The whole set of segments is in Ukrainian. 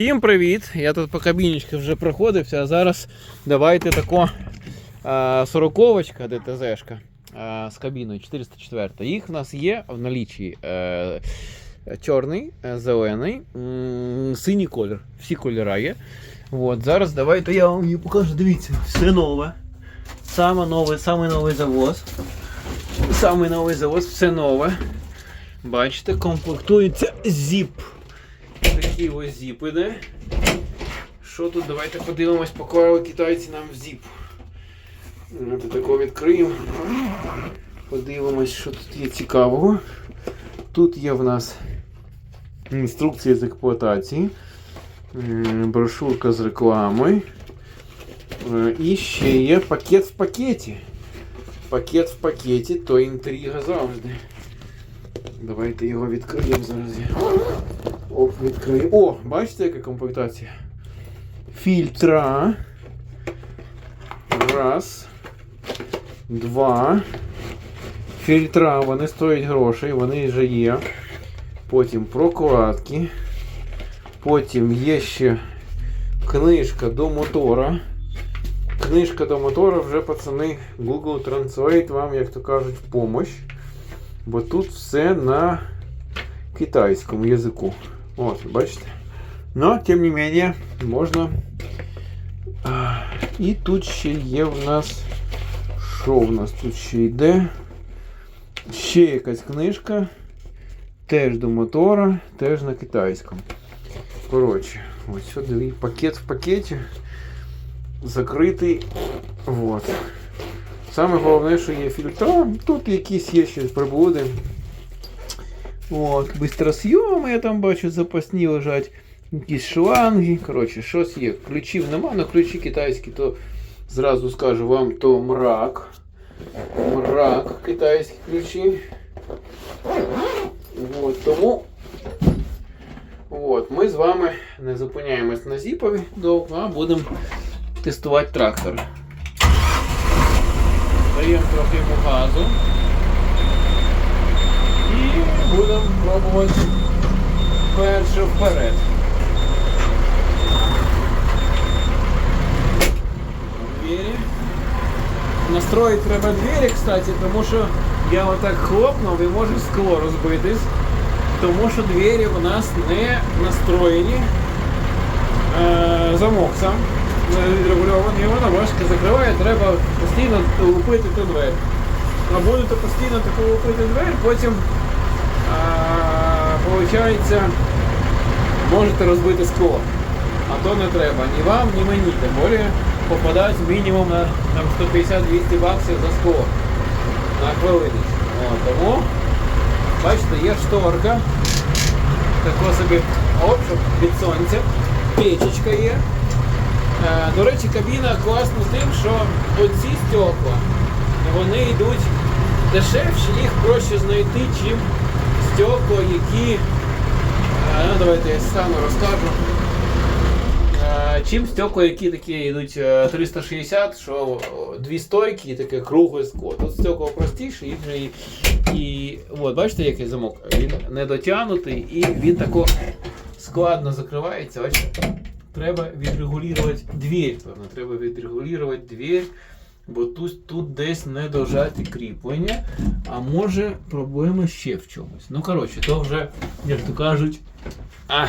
Всім привіт! Я тут по кабіночці вже проходився, а зараз давайте тако сороковочка ДТЗшка з кабіною 404. Їх в нас є в налічі е, чорний, е, зелений, синій колір. Всі кольора є. От, зараз давайте я вам її покажу. Дивіться, все нове. Саме нове, саме новий завоз. Саме новий завоз, все нове. Бачите, комплектується ZIP. Такий ось зіп іде. Що тут? Давайте подивимось, поклали китайці нам в зіп. Давайте тако відкриємо. Подивимось, що тут є цікавого. Тут є в нас інструкція з експлуатації, брошурка з рекламою. Е, І ще є пакет в пакеті. Пакет в пакеті, то інтрига завжди. Давайте його відкриємо зараз. Оп, відкрию. О, бачите, яка комплектація? Фільтра. Раз. Два. Фільтра, вони стоять грошей, вони вже є. Потім прокладки. Потім є ще книжка до мотора. Книжка до мотора вже, пацани, Google Translate вам, як то кажуть, в помощь. Бо тут все на китайському язику. От, бачите? Но, тем не менее, можна. І тут ще є в нас. Що в нас тут ще йде? Ще якась книжка. Теж до мотора, теж на китайському. Коротше, ось сюди пакет в пакеті. Закритий. Вот. Саме головне, що є фільтра. Тут якісь є ще приблуди. От, бистросйоми, я там бачу, запасні лежать. Якісь шланги. Коротше, щось є. Ключів нема, але ключі китайські, то зразу скажу вам, то мрак. Мрак китайські ключі. От, тому от, ми з вами не зупиняємось на зіпові довго, а будемо тестувати трактор. Даємо трохи йому газу. І будемо пробувати перше вперед. Двері. Настроїти треба двері, кстати, тому що я отак хлопнув і може скло розбитись. Тому що двері у нас не настроєні. Е, замок сам відрегульований, воно важко закриває, треба постійно лупити ту двері. А будете постійно таку лупити двері, потім виходить, можете розбити скло. А то не треба ні вам, ні мені. Тим більше попадають мінімум на там, 150-200 баксів за скло на хвилиночку. От, тому, бачите, є шторка. Тако собі щоб від сонця. Печечка є. Е, До речі, кабіна класна тим, що оці стекла, вони йдуть дешевші, їх проще знайти, чим стекла, які. е, Ну, давайте я стану розкажу. Е, Чим стекла, які такі йдуть е, 360, що дві стойки і таке кругле скло. Тут стекла простіше, їх вже і. і от, бачите, який замок? Він не дотягнутий і він тако складно закривається. Бачите? Треба відрегулювати двір. Певно, треба відрегулювати двір, бо тут, тут десь не дожаті кріплення, а може проблема ще в чомусь. Ну, коротше, то вже, як то кажуть, а,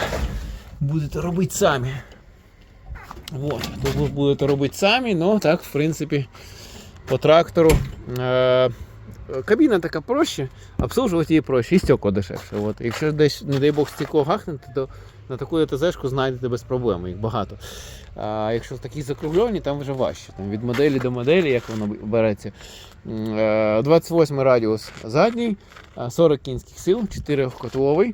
будете робити самі. Вот, то ви будете робити самі, ну так, в принципі, по трактору. Е, кабіна така проще, обслужувати її проще, і стекло дешевше. От. Якщо десь, не дай Бог, стекло гахнете, то на таку ДТЗ-шку знайдете без проблем, їх багато. А якщо такі закруглені, там вже важче. Там від моделі до моделі, як воно береться. М, е, 28 радіус задній, 40 кінських сил, 4-котловий.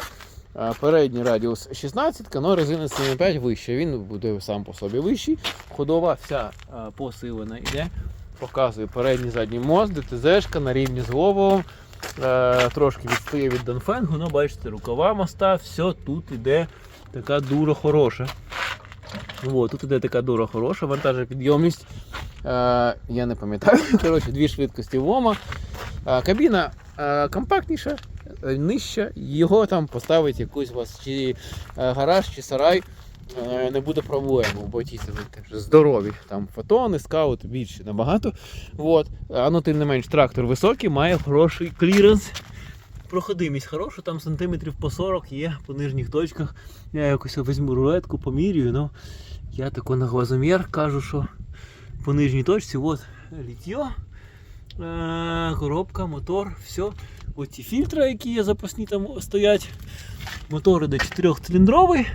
Передній радіус 16, але резина 7,5 вища. Він буде сам по собі вищий. Ходова вся посилена йде. Показую передній задній мост, ДТЗшка на рівні з головою. Е, трошки відстає від Донфенгу, ну бачите, рукава моста, все тут іде така дура хороша. От, тут іде така дура хороша, вантажопідйомність. Е, я не пам'ятаю. Коротше, дві швидкості ВОМа. Е, кабіна е, компактніша, е, нижча. Його там поставить якийсь у вас чи е, гараж, чи сарай. Е, не буде проблем, бо ті здорові. Там фотони, скаут більше набагато. От. А ну тим не менш, трактор високий, має хороший кліренс. Проходимість хороша, там сантиметрів по 40 є по нижніх точках. Я якось візьму рулетку, помірюю. Ну, я тако на глазомір кажу, що по нижній точці от літьо, е, коробка, мотор, все. Оці фільтри, які є запасні там стоять. Мотор іде 4-циліндровий.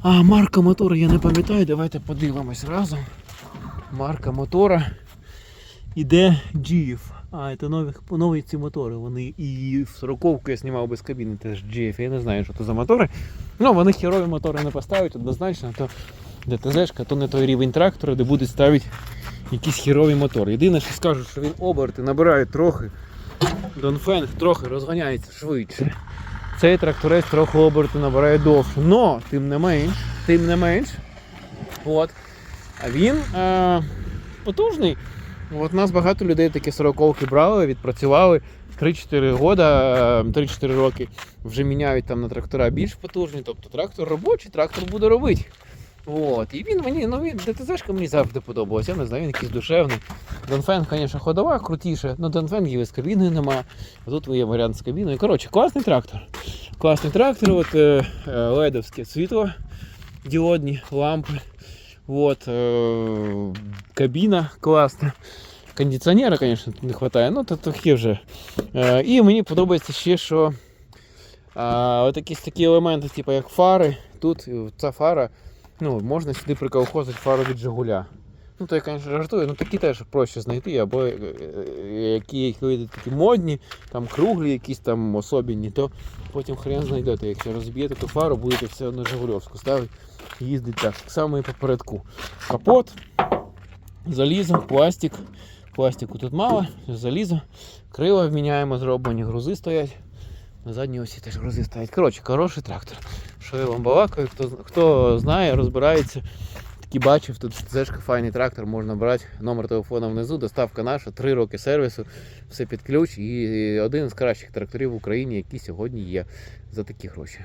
А марка мотора я не пам'ятаю, давайте подивимось разом. Марка мотора іде GF. А, це нові, нові ці мотори. Вони і в 40-ку я знімав без кабіни теж GF. Я не знаю, що це за мотори. Ну, вони херові мотори не поставлять однозначно, то ДТЗшка, то не той рівень трактора, де будуть ставити якісь херові мотори. Єдине, що скажу, що він оберти набирає трохи. Донфенг трохи розганяється швидше. Цей тракторець трохи оберти набирає довше. Но, тим не менш, тим не менш, от, він е, потужний. От нас багато людей такі сороковки брали, відпрацювали 3-4 года, е, 3-4 роки вже міняють там на трактора більш потужні. Тобто трактор робочий, трактор буде робити. От. І він мені, ну він ДТЗшка мені завжди подобалась. Я не знаю, він якийсь душевний. Донфен, звісно, ходова крутіше, але Донфенгів з кабіною нема. А тут є варіант з кабіною. Коротше, класний трактор. Класний трактор, от е, е, ледовське світло, діодні лампи. От, е, кабіна класна. Кондиціонера, звісно, не вистачає, ну то такі вже. Е, і мені подобається ще, що а, от якісь такі елементи, типу як фари. Тут е, ця фара, ну, можна сюди приколхозити фару від Жигуля. Ну, то я, звісно, жартую, ну такі теж проще знайти, або е, е, які які такі модні, там круглі, якісь там особенні, то потім хрен знайдете. Якщо розб'єте ту фару, будете все одно Жигульовську ставити, їздить так. Так само і попередку. Капот, залізо, пластик. Пластику тут мало, залізо, крила вміняємо, зроблені, грузи стоять. На задній осі теж грузи стоять. Коротше, хороший трактор. Що я вам балакаю, хто, хто знає, розбирається. Такі бачив, тут зешка файний трактор, можна брати номер телефона внизу, доставка наша, 3 роки сервісу, все під ключ і один з кращих тракторів в Україні, які сьогодні є за такі гроші.